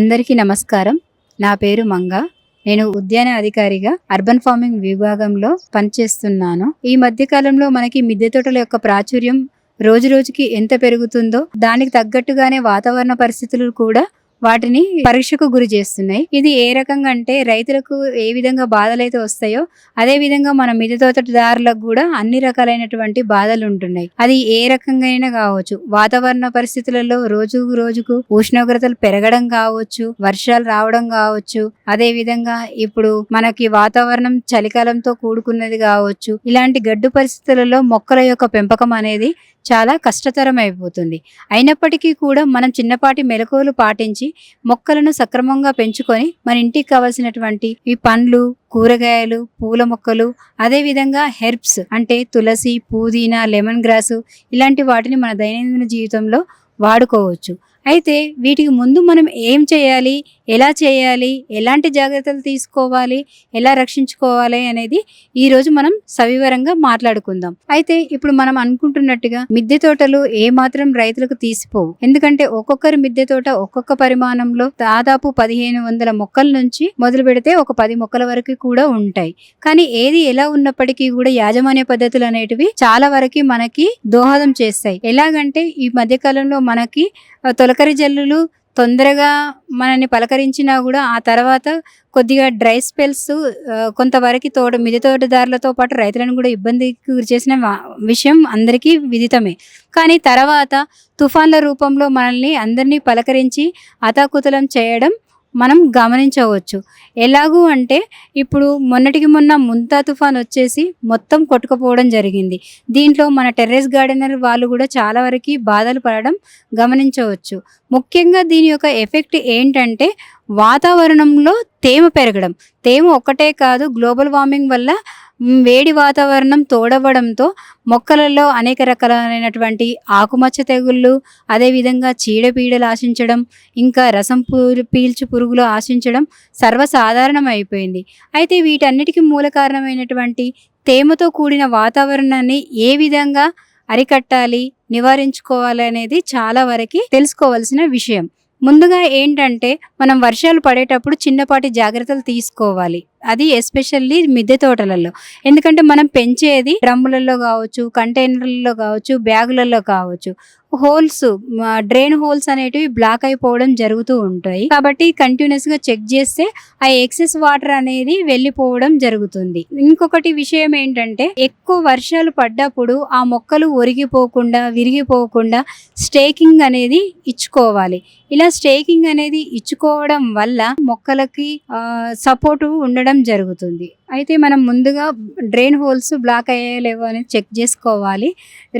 అందరికీ నమస్కారం. నా పేరు మంగ. నేను ఉద్యాన అధికారిగా అర్బన్ ఫార్మింగ్ విభాగంలో పనిచేస్తున్నాను. ఈ మధ్య కాలంలో మనకి మిద్దె తోటల యొక్క ప్రాచుర్యం రోజు రోజుకి ఎంత పెరుగుతుందో దానికి తగ్గట్టుగానే వాతావరణ పరిస్థితులు కూడా వాటిని పరీక్షకు గురి చేస్తున్నాయి. ఇది ఏ రకంగా అంటే రైతులకు ఏ విధంగా బాధలు అయితే వస్తాయో అదే విధంగా మన మిద్దె తోటదారులకు కూడా అన్ని రకాలైనటువంటి బాధలు ఉంటున్నాయి. అది ఏ రకంగా అయినా కావచ్చు. వాతావరణ పరిస్థితులలో రోజు రోజుకు ఉష్ణోగ్రతలు పెరగడం కావచ్చు వర్షాలు రావడం కావచ్చు. అదే విధంగా ఇప్పుడు మనకి వాతావరణం చలికాలంతో కూడుకున్నది కావచ్చు. ఇలాంటి గడ్డు పరిస్థితులలో మొక్కల యొక్క పెంపకం అనేది చాలా కష్టతరం అయిపోతుంది అయినప్పటికీ కూడా మనం చిన్నపాటి మెలకువలు పాటించి మొక్కలను సక్రమంగా పెంచుకొని మన ఇంటికి కావలసినటువంటి ఈ పండ్లు కూరగాయలు పూల మొక్కలు అదే విధంగా హెర్బ్స్ అంటే తులసి పుదీనా లెమన్ గ్రాసు ఇలాంటి వాటిని మన దైనందిన జీవితంలో వాడుకోవచ్చు. అయితే వీటికి ముందు మనం ఏం చేయాలి? ఎలా చేయాలి ఎలాంటి జాగ్రత్తలు తీసుకోవాలి ఎలా రక్షించుకోవాలి అనేది ఈరోజు మనం సవివరంగా మాట్లాడుకుందాం. అయితే ఇప్పుడు మనం అనుకుంటున్నట్టుగా మిద్దె తోటలు ఏ మాత్రం రైతులకు తీసిపోవు. ఎందుకంటే ఒక్కొక్కరి మిద్దె తోట ఒక్కొక్క పరిమాణంలో దాదాపు పదిహేను వందల మొక్కల నుంచి మొదలు పెడితే ఒక పది మొక్కల వరకు కూడా ఉంటాయి. కానీ ఏది ఎలా ఉన్నప్పటికీ కూడా యాజమాన్య పద్ధతులు అనేటివి చాలా వరకు మనకి దోహదం చేస్తాయి. ఎలాగంటే ఈ మధ్యకాలంలో మనకి తొలకరి జల్లులు తొందరగా మనని పలకరించినా కూడా ఆ తర్వాత కొద్దిగా డ్రై స్పెల్స్ కొంతవరకు తోట మిది తోటదారులతో పాటు రైతులను కూడా ఇబ్బందికి గురి చేసిన విషయం అందరికీ విదితమే. కానీ తర్వాత తుఫాన్ల రూపంలో మనల్ని అందరినీ పలకరించి అతాకుతలం చేయడం మనం గమనించవచ్చు. ఎలాగూ అంటే ఇప్పుడు మొన్నటికి మొన్న ముంతా తుఫాన్ వచ్చేసి మొత్తం కొట్టుకుపోవడం జరిగింది. దీంట్లో మన టెర్రస్ గార్డెనర్ వాళ్ళు కూడా చాలా వరకు బాధలు పడడం గమనించవచ్చు. ముఖ్యంగా దీని యొక్క ఎఫెక్ట్ ఏంటంటే వాతావరణంలో తేమ పెరగడం. తేమ ఒక్కటే కాదు గ్లోబల్ వార్మింగ్ వల్ల వేడి వాతావరణం తోడవడంతో మొక్కలలో అనేక రకాలైనటువంటి ఆకుమచ్చ తెగుళ్ళు అదేవిధంగా చీడపీడలు ఆశించడం ఇంకా రసం పూ- పీల్చు పురుగులు ఆశించడం సర్వసాధారణం అయిపోయింది అయితే వీటన్నిటికీ మూల కారణమైనటువంటి తేమతో కూడిన వాతావరణాన్ని ఏ విధంగా అరికట్టాలి నివారించుకోవాలి అనేది చాలా వరకు తెలుసుకోవాల్సిన విషయం. ముందుగా ఏంటంటే మనం వర్షాలు పడేటప్పుడు చిన్నపాటి జాగ్రత్తలు తీసుకోవాలి. అది ఎస్పెషల్లీ మిద్దె తోటలలో. ఎందుకంటే మనం పెంచేది డ్రమ్ములలో కావచ్చు కంటైనర్లలో కావచ్చు బ్యాగులలో కావచ్చు. హోల్స్ డ్రైన్ హోల్స్ అనేటివి బ్లాక్ అయిపోవడం జరుగుతూ ఉంటాయి. కాబట్టి కంటిన్యూస్గా చెక్ చేస్తే ఆ ఎక్సెస్ వాటర్ అనేది వెళ్ళిపోవడం జరుగుతుంది. ఇంకొకటి విషయం ఏంటంటే ఎక్కువ వర్షాలు పడ్డప్పుడు ఆ మొక్కలు ఒరిగిపోకుండా విరిగిపోకుండా స్టేకింగ్ అనేది ఇచ్చుకోవాలి. ఇలా స్టేకింగ్ అనేది ఇచ్చుకోవడం వల్ల మొక్కలకి సపోర్టు ఉండడం జరుగుతుంది. అయితే మనం ముందుగా డ్రైన్ హోల్స్ బ్లాక్ అయ్యేలేవో అనేది చెక్ చేసుకోవాలి.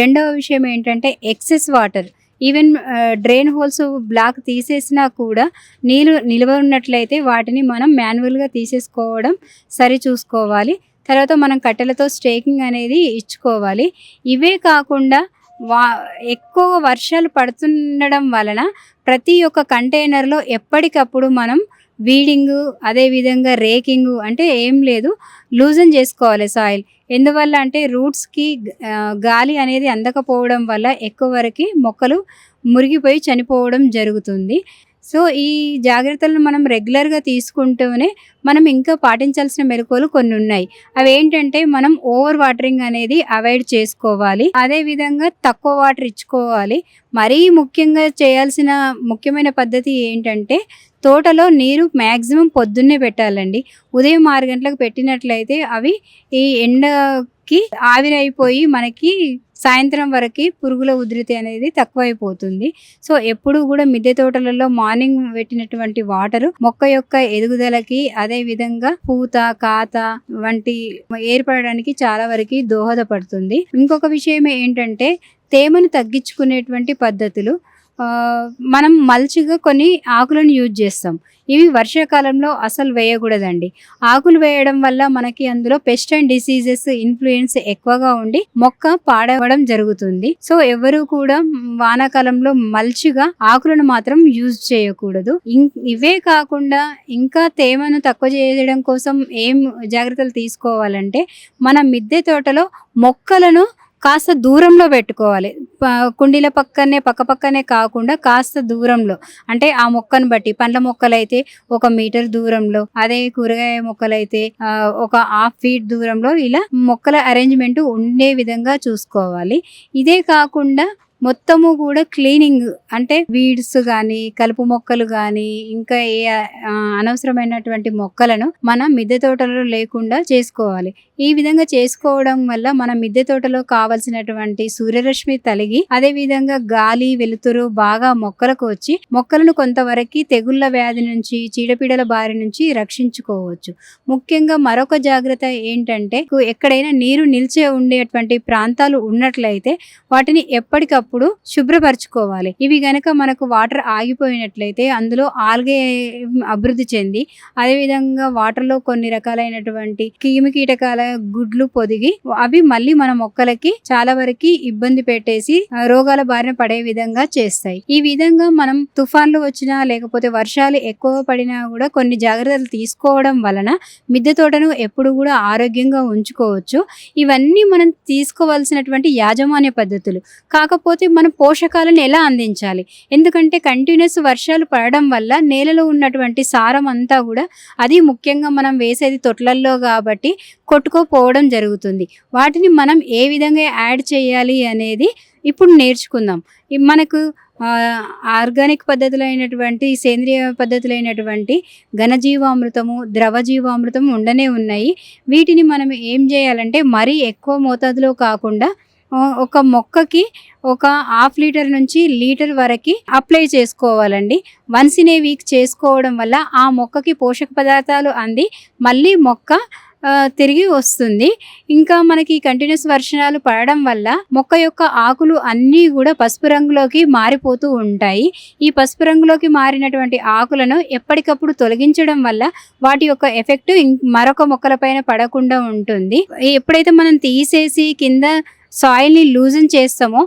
రెండవ విషయం ఏంటంటే excess water. Even drain holes block తీసేసినా కూడా నీళ్ళు నిల్వ ఉన్నట్లయితే వాటిని మనం మాన్యువల్గా తీసేసుకోవడం సరి చూసుకోవాలి తర్వాత మనం కట్టెలతో స్టేకింగ్ అనేది ఇచ్చుకోవాలి. ఇవే కాకుండా వా ఎక్కువ వర్షాలు పడుతుండడం వలన ప్రతి ఒక్క కంటైనర్లో ఎప్పటికప్పుడు మనం వీడింగ్ అదేవిధంగా రేకింగ్ అంటే ఏం లేదు. లూజన్ చేసుకోవాలి సాయిల్. ఎందువల్ల అంటే రూట్స్కి గాలి అనేది అందకపోవడం వల్ల ఎక్కువ వరకు మొక్కలు మురిగిపోయి చనిపోవడం జరుగుతుంది. సో ఈ జాగ్రత్తలను మనం రెగ్యులర్గా తీసుకుంటూనే మనం ఇంకా పాటించాల్సిన మెలకువలు కొన్ని ఉన్నాయి. అవి ఏంటంటే మనం ఓవర్ వాటరింగ్ అనేది అవాయిడ్ చేసుకోవాలి. అదే విధంగా తక్కువ వాటర్ ఇచ్చుకోవాలి. మరీ ముఖ్యంగా చేయాల్సిన ముఖ్యమైన పద్ధతి ఏంటంటే తోటలో నీరు మ్యాక్సిమం పొద్దున్నే పెట్టాలండి. ఉదయం ఆరు గంటలకు పెట్టినట్లయితే అవి ఈ ఎండకి ఆవిరైపోయి మనకి సాయంత్రం వరకు పురుగుల ఉధృతి అనేది తక్కువైపోతుంది. సో ఎప్పుడు కూడా మిద్దె తోటలలో మార్నింగ్ పెట్టినటువంటి వాటర్ మొక్క యొక్క ఎదుగుదలకి అదే విధంగా పూత కాత వంటి ఏర్పడడానికి చాలా వరకు దోహదపడుతుంది. ఇంకొక విషయం ఏంటంటే తేమను తగ్గించుకునేటువంటి పద్ధతులు మనం మల్చిగా కొన్ని ఆకులను యూజ్ చేస్తాం. ఇవి వర్షాకాలంలో అసలు వేయకూడదండి. ఆకులు వేయడం వల్ల మనకి అందులో పెస్ట్ అండ్ డిసీజెస్ ఇన్ఫ్లుయెన్స్ ఎక్కువగా ఉండి మొక్క పాడవడం జరుగుతుంది. సో ఎవరు కూడా వానాకాలంలో మల్చిగా ఆకులను మాత్రం యూజ్ చేయకూడదు. ఇవే కాకుండా ఇంకా తేమను తక్కువ చేయడం కోసం ఏం జాగ్రత్తలు తీసుకోవాలంటే మన మిద్దె తోటలో మొక్కలను కాస్త దూరంలో పెట్టుకోవాలి. కుండీల పక్కనే పక్క పక్కనే కాకుండా కాస్త దూరంలో. అంటే ఆ మొక్కను బట్టి పండ్ల మొక్కలైతే ఒక మీటర్ దూరంలో అదే కూరగాయ మొక్కలైతే ఒక హాఫ్ ఫీట్ దూరంలో ఇలా మొక్కల అరేంజ్మెంట్ ఉండే విధంగా చూసుకోవాలి. ఇదే కాకుండా మొత్తము కూడా క్లీనింగ్ అంటే వీడ్స్ కానీ కలుపు మొక్కలు కానీ ఇంకా ఏ అనవసరమైనటువంటి మొక్కలను మన మిద్దె తోటలో లేకుండా చేసుకోవాలి. ఈ విధంగా చేసుకోవడం వల్ల మన మిద్దె తోటలో కావలసినటువంటి సూర్యరశ్మి తలిగి అదే విధంగా గాలి వెలుతురు బాగా మొక్కలకు వచ్చి మొక్కలను కొంతవరకు తెగుళ్ళ వ్యాధి నుంచి చీడపీడల బారి నుంచి రక్షించుకోవచ్చు. ముఖ్యంగా మరొక జాగ్రత్త ఏంటంటే ఎక్కడైనా నీరు నిలిచే ఉండేటువంటి ప్రాంతాలు ఉన్నట్లయితే వాటిని ఎప్పటికప్పుడు శుభ్రపరచుకోవాలి. ఇవి గనక మనకు వాటర్ ఆగిపోయినట్లయితే అందులో ఆల్గే అభివృద్ధి చెంది అదేవిధంగా వాటర్లో కొన్ని రకాలైనటువంటి క్రిమి కీటకాల గుడ్లు పొదిగి అవి మళ్ళీ మన మొక్కలకి చాలా వరకు ఇబ్బంది పెట్టేసి రోగాల బారిన పడే విధంగా చేస్తాయి. ఈ విధంగా మనం తుఫాన్లు వచ్చినా లేకపోతే వర్షాలు ఎక్కువ పడినా కూడా కొన్ని జాగ్రత్తలు తీసుకోవడం వలన మిద్దె తోటను ఎప్పుడు కూడా ఆరోగ్యంగా ఉంచుకోవచ్చు. ఇవన్నీ మనం తీసుకోవాల్సినటువంటి యాజమాన్య పద్ధతులు. కాకపోతే మనం పోషకాలను ఎలా అందించాలి? ఎందుకంటే కంటిన్యూస్ వర్షాలు పడడం వల్ల నేలలో ఉన్నటువంటి సారం అంతా కూడా అది ముఖ్యంగా మనం వేసేది తొట్లల్లో కాబట్టి కొట్టుకోపోవడం జరుగుతుంది. వాటిని మనం ఏ విధంగా యాడ్ చేయాలి అనేది ఇప్పుడు నేర్చుకుందాం. మనకు ఆర్గానిక్ ఆర్గానిక్ పద్ధతులైనటువంటి సేంద్రియ పద్ధతులైనటువంటి ఘనజీవామృతము ద్రవజీవామృతము ఉండనే ఉన్నాయి. వీటిని మనం ఏం చేయాలంటే మరీ ఎక్కువ మోతాదులో కాకుండా ఒక మొక్కకి ఒక హాఫ్ లీటర్ నుంచి లీటర్ వరకు అప్లై చేసుకోవాలండి. వన్స్ ఇన్ ఏ వీక్ చేసుకోవడం వల్ల ఆ మొక్కకి పోషక పదార్థాలు అంది మళ్ళీ మొక్క తిరిగి వస్తుంది. ఇంకా మనకి కంటిన్యూస్ వర్షాలు పడడం వల్ల మొక్క యొక్క ఆకులు అన్నీ కూడా పసుపు రంగులోకి మారిపోతూ ఉంటాయి. ఈ పసుపు రంగులోకి మారినటువంటి ఆకులను ఎప్పటికప్పుడు తొలగించడం వల్ల వాటి యొక్క ఎఫెక్ట్ మరొక మొక్కలపైన పడకుండా ఉంటుంది. ఎప్పుడైతే మనం తీసేసి కింద సాయిల్ని లూజన్ చేస్తామో.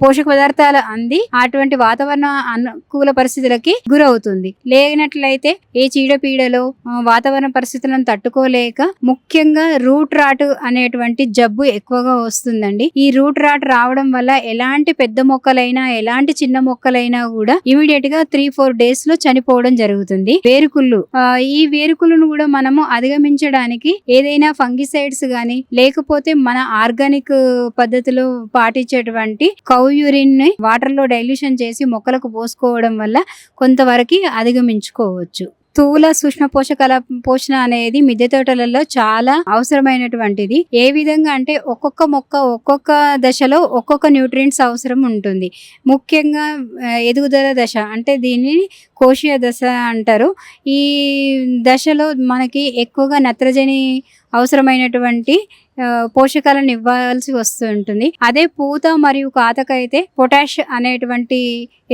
పోషక పదార్థాలు అంది. అటువంటి వాతావరణ అనుకూల పరిస్థితులకి గురవుతుంది. లేనట్లయితే ఏ చీడపీడలో వాతావరణ పరిస్థితులను తట్టుకోలేక ముఖ్యంగా రూట్ రాట్ అనేటువంటి జబ్బు ఎక్కువగా వస్తుందండి. ఈ రూట్ రాట్ రావడం వల్ల ఎలాంటి పెద్ద మొక్కలైనా ఎలాంటి చిన్న మొక్కలైనా కూడా ఇమీడియట్గా త్రీ ఫోర్ డేస్లో చనిపోవడం జరుగుతుంది. వేరుకుళ్ళు ఈ వేరుకులను కూడా మనము అధిగమించడానికి ఏదైనా ఫంగిసైడ్స్ గాని లేకపోతే మన ఆర్గానిక్ పద్ధతిలో పాటించేటువంటి కౌ యూరిన్ని వాటర్లో డైల్యూషన్ చేసి మొక్కలకు పోసుకోవడం వల్ల కొంతవరకు అధిగమించుకోవచ్చు. స్థూల సూక్ష్మ పోషకాల పోషణ అనేది మిద్దె తోటలలో చాలా అవసరమైనటువంటిది. ఏ విధంగా అంటే ఒక్కొక్క మొక్క ఒక్కొక్క దశలో ఒక్కొక్క న్యూట్రియంట్స్ అవసరం ఉంటుంది. ముఖ్యంగా ఎదుగుదల దశ అంటే దీనిని కోశీయ దశ అంటారు. ఈ దశలో మనకి ఎక్కువగా నత్రజని అవసరమైనటువంటి పోషకాలను ఇవ్వాల్సి వస్తూ ఉంటుంది. అదే పూత మరియు కాతకైతే పొటాష్ అనేటువంటి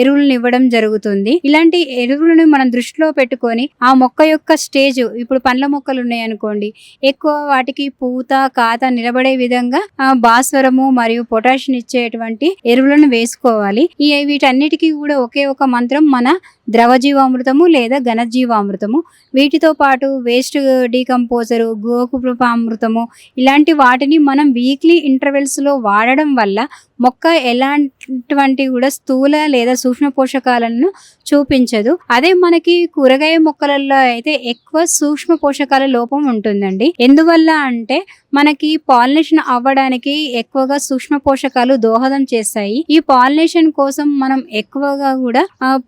ఎరువులను ఇవ్వడం జరుగుతుంది. ఇలాంటి ఎరువులను మనం దృష్టిలో పెట్టుకొని ఆ మొక్క యొక్క స్టేజ్ ఇప్పుడు పండ్ల మొక్కలు ఉన్నాయనుకోండి ఎక్కువ వాటికి పూత కాత నిలబడే విధంగా భాస్వరము మరియు పొటాషియం ఇచ్చేటువంటి ఎరువులను వేసుకోవాలి. ఈ వీటన్నిటికీ కూడా ఒకే ఒక మంత్రం మన ద్రవ ద్రవజీవామృతము లేదా ఘనజీవామృతము. వీటితో పాటు వేస్ట్ డీకంపోజరు గోకుపామృతము ఇలాంటి వాటిని మనం వీక్లీ ఇంటర్వెల్స్లో వాడడం వల్ల మొక్క ఎలాంటివంటి కూడా స్థూల లేదా సూక్ష్మ పోషకాలను చూపించదు. అదే మనకి కూరగాయ మొక్కలలో అయితే ఎక్కువ సూక్ష్మ పోషకాల లోపం ఉంటుందండి. ఎందువల్ల అంటే మనకి పాలినేషన్ అవ్వడానికి ఎక్కువగా సూక్ష్మ పోషకాలు దోహదం చేస్తాయి. ఈ పాలినేషన్ కోసం మనం ఎక్కువగా కూడా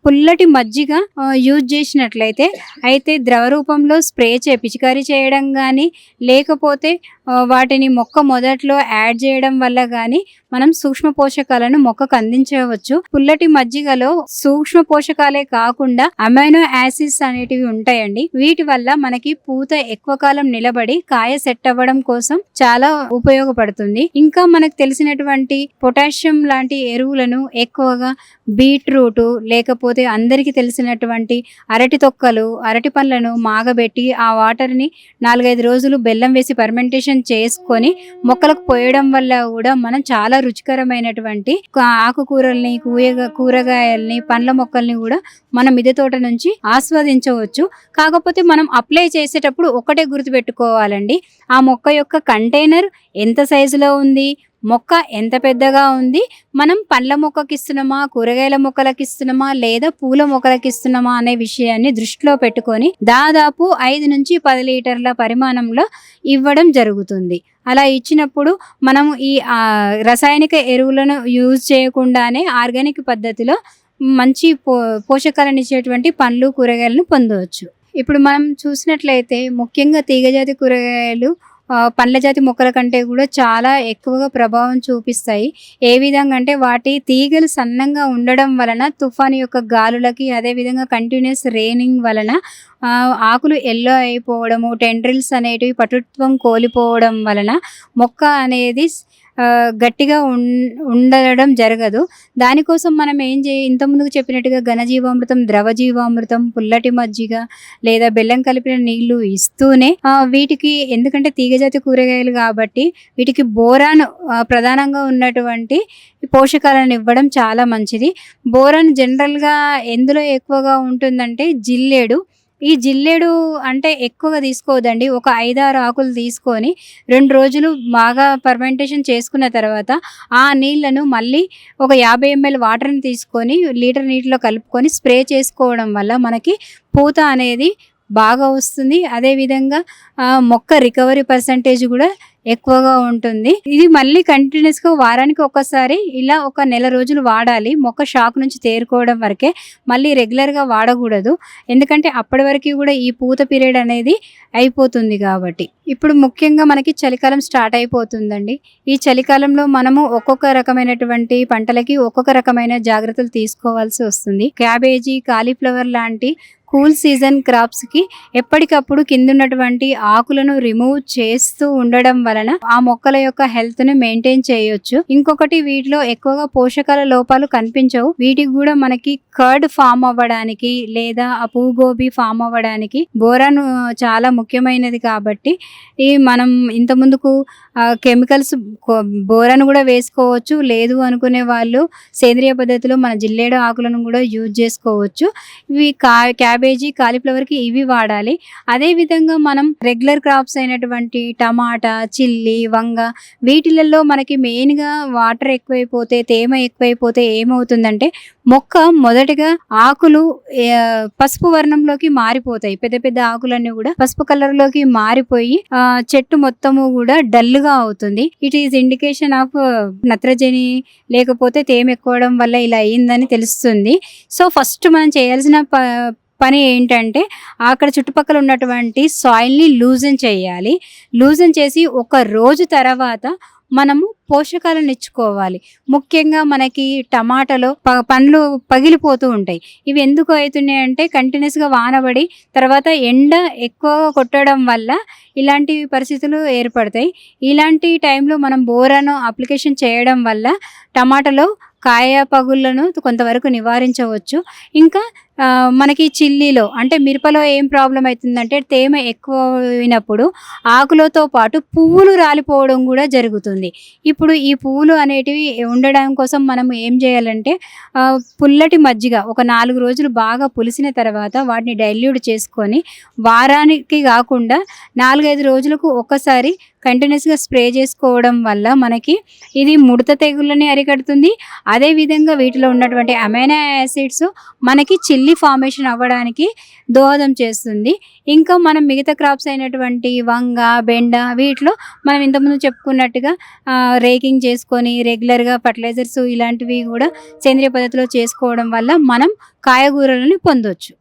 పుల్లటి మజ్జిగ యూజ్ చేసినట్లయితే అయితే ద్రవ రూపంలో స్ప్రే చే పిచికారీ చేయడం కానీ లేకపోతే వాటిని మొక్క మొదట్లో యాడ్ చేయడం వల్ల కానీ మనం సూక్ష్మ పోషకాలను మొక్కకు అందించవచ్చు. పుల్లటి మజ్జిగలో సూక్ష్మ పోషకాలే కాకుండా అమైనో యాసిడ్స్ అనేటివి ఉంటాయండి. వీటి వల్ల మనకి పూత ఎక్కువ కాలం నిలబడి కాయ సెట్ అవ్వడం కోసం చాలా ఉపయోగపడుతుంది. ఇంకా మనకు తెలిసినటువంటి పొటాషియం లాంటి ఎరువులను ఎక్కువగా బీట్రూట్ లేకపోతే అందరికీ తెలిసినటువంటి అరటి తొక్కలు అరటి పండ్లను మాగబెట్టి ఆ వాటర్ని నాలుగైదు రోజులు బెల్లం వేసి పర్మెంటేషన్ చేసుకొని మొక్కలకు పోయడం వల్ల కూడా మనం చాలా రుచికరమైనటువంటి ఆకుకూరల్ని కూయగా కూరగాయల్ని పండ్ల మొక్కల్ని కూడా మన మిద్దె తోట నుంచి ఆస్వాదించవచ్చు. కాకపోతే మనం అప్లై చేసేటప్పుడు ఒకటే గుర్తుపెట్టుకోవాలండి. ఆ మొక్క యొక్క కంటైనర్ ఎంత సైజులో ఉంది? మొక్క ఎంత పెద్దగా ఉంది? మనం పండ్ల మొక్కకి ఇస్తున్నామా కూరగాయల మొక్కలకి ఇస్తున్నామా లేదా పూల మొక్కలకి ఇస్తున్నామా అనే విషయాన్ని దృష్టిలో పెట్టుకొని దాదాపు ఐదు నుంచి పది లీటర్ల పరిమాణంలో ఇవ్వడం జరుగుతుంది. అలా ఇచ్చినప్పుడు మనం ఈ రసాయనిక ఎరువులను యూజ్ చేయకుండానే ఆర్గానిక్ పద్ధతిలో మంచి పో పోషకాలను ఇచ్చేటువంటి పండ్లు కూరగాయలను పొందవచ్చు. ఇప్పుడు మనం చూసినట్లయితే ముఖ్యంగా తీగజాతి కూరగాయలు పండ్ల జాతి మొక్కల కంటే కూడా చాలా ఎక్కువగా ప్రభావం చూపిస్తాయి. ఏ విధంగా అంటే వాటి తీగలు సన్నంగా ఉండడం వలన తుఫాను యొక్క గాలులకి అదేవిధంగా కంటిన్యూస్ రైనింగ్ వలన ఆకులు ఎల్లో అయిపోవడము టెండ్రిల్స్ అనేటివి పటుత్వం కోల్పోవడం వలన మొక్క అనేది గట్టిగా ఉండడం జరగదు. దానికోసం మనం ఏం చే ఇంతకుముందుకు చెప్పినట్టుగా ఘనజీవామృతం ద్రవ జీవామృతం పుల్లటి మజ్జిగ లేదా బెల్లం కలిపిన నీళ్ళు ఇస్తూనే వీటికి ఎందుకంటే తీగజాతి కూరగాయలు కాబట్టి వీటికి బోరాన్ ప్రధానంగా ఉన్నటువంటి పోషకాలను ఇవ్వడం చాలా మంచిది. బోరాన్ జనరల్గా ఎందులో ఎక్కువగా ఉంటుందంటే జిల్లేడు ఈ జిల్లేడు అంటే ఎక్కువగా తీసుకోవద్దండి. ఒక ఐదారు ఆకులు తీసుకొని రెండు రోజులు బాగా పర్మెంటేషన్ చేసుకున్న తర్వాత ఆ నీళ్ళను మళ్ళీ ఒక యాభై ఎంఎల్ వాటర్ని తీసుకొని లీటర్ నీటిలో కలుపుకొని స్ప్రే చేసుకోవడం వల్ల మనకి పూత అనేది బాగా వస్తుంది. అదేవిధంగా మొక్క రికవరీ పర్సంటేజ్ కూడా ఎక్కువగా ఉంటుంది. ఇది మళ్ళీ కంటిన్యూస్గా వారానికి ఒకసారి ఇలా ఒక నెల రోజులు వాడాలి. మొక్క షాక్ నుంచి తేరుకోవడం వరకే మళ్ళీ రెగ్యులర్గా వాడకూడదు. ఎందుకంటే అప్పటి వరకు కూడా ఈ పూత పీరియడ్ అనేది అయిపోతుంది కాబట్టి. ఇప్పుడు ముఖ్యంగా మనకి చలికాలం స్టార్ట్ అయిపోతుందండి. ఈ చలికాలంలో మనము ఒక్కొక్క రకమైనటువంటి పంటలకి ఒక్కొక్క రకమైన జాగ్రత్తలు తీసుకోవాల్సి వస్తుంది. క్యాబేజీ కాలీఫ్లవర్ లాంటి కూల్ సీజన్ క్రాప్స్కి ఎప్పటికప్పుడు కింద ఉన్నటువంటి ఆకులను రిమూవ్ చేస్తూ ఉండడం వలన ఆ మొక్కల యొక్క హెల్త్ని మెయింటైన్ చేయొచ్చు. ఇంకొకటి వీటిలో ఎక్కువగా పోషకాల లోపాలు కనిపించవు. వీటికి కూడా మనకి కర్డ్ ఫామ్ అవ్వడానికి లేదా ఆ పువ్వు గోబీ ఫామ్ అవ్వడానికి బోరాను చాలా ముఖ్యమైనది కాబట్టి ఈ మనం ఇంత ముందుకు కెమికల్స్ బోరాను కూడా వేసుకోవచ్చు. లేదు అనుకునే వాళ్ళు సేంద్రియ పద్ధతిలో మన జిల్లేడు ఆకులను కూడా యూజ్ చేసుకోవచ్చు. ఇవి కా క్యాబేజీ కాలీఫ్లవర్కి ఇవి వాడాలి. అదేవిధంగా మనం రెగ్యులర్ క్రాప్స్ అయినటువంటి టమాటా చిల్లీ వంగ వీటిలలో మనకి మెయిన్గా వాటర్ ఎక్కువైపోతే తేమ ఎక్కువైపోతే ఏమవుతుందంటే మొక్క మొదటగా ఆకులు పసుపు వర్ణంలోకి మారిపోతాయి. పెద్ద పెద్ద ఆకులన్నీ కూడా పసుపు కలర్లోకి మారిపోయి ఆ, చెట్టు మొత్తము కూడా డల్గా అవుతుంది. ఇట్ ఈస్ ఇండికేషన్ ఆఫ్ నత్రజని లేకపోతే తేమ ఎక్కువడం వల్ల ఇలా అయిందని తెలుస్తుంది. సో ఫస్ట్ మనం చేయాల్సిన ప పని ఏంటంటే అక్కడ చుట్టుపక్కల ఉన్నటువంటి సాయిల్ని లూజన్ చేయాలి. లూజన్ చేసి ఒక రోజు తర్వాత మనము పోషకాలను ఇచ్చుకోవాలి. ముఖ్యంగా మనకి టమాటాలో ప- పండ్లు పగిలిపోతూ ఉంటాయి. ఇవి ఎందుకు అవుతున్నాయి అంటే కంటిన్యూస్గా వానబడి తర్వాత ఎండ ఎక్కువగా కొట్టడం వల్ల ఇలాంటి పరిస్థితులు ఏర్పడతాయి. ఇలాంటి టైంలో మనం బోరాను అప్లికేషన్ చేయడం వల్ల టమాటాలో కాయ పగుళ్ళను కొంతవరకు నివారించవచ్చు. ఇంకా మనకి చిల్లీలో అంటే మిరపలో ఏం ప్రాబ్లం అవుతుందంటే తేమ ఎక్కువ అయినప్పుడు ఆకులతో పాటు పువ్వులు రాలిపోవడం కూడా జరుగుతుంది. ఇప్పుడు ఈ పువ్వులు అనేటివి ఉండడం కోసం మనం ఏం చేయాలంటే పుల్లటి మజ్జిగ ఒక నాలుగు రోజులు బాగా పులిసిన తర్వాత వాటిని డైల్యూట్ చేసుకొని వారానికి కాకుండా నాలుగైదు రోజులకు ఒక్కసారి కంటిన్యూస్గా స్ప్రే చేసుకోవడం వల్ల మనకి ఇది ముడత తెగుళ్ళని అరికడుతుంది. అదేవిధంగా వీటిలో ఉన్నటువంటి అమైనా యాసిడ్స్ మనకి చిల్లి ఫార్మేషన్ అవ్వడానికి దోహదం చేస్తుంది. ఇంకా మనం మిగతా క్రాప్స్ అయినటువంటి వంగ బెండ వీటిలో మనం ఇంతకుముందు చెప్పుకున్నట్టుగా రేకింగ్ చేసుకొని రెగ్యులర్గా ఫర్టిలైజర్స్ ఇలాంటివి కూడా సేంద్రియ పద్ధతిలో చేసుకోవడం వల్ల మనం కాయగూరలను పొందొచ్చు.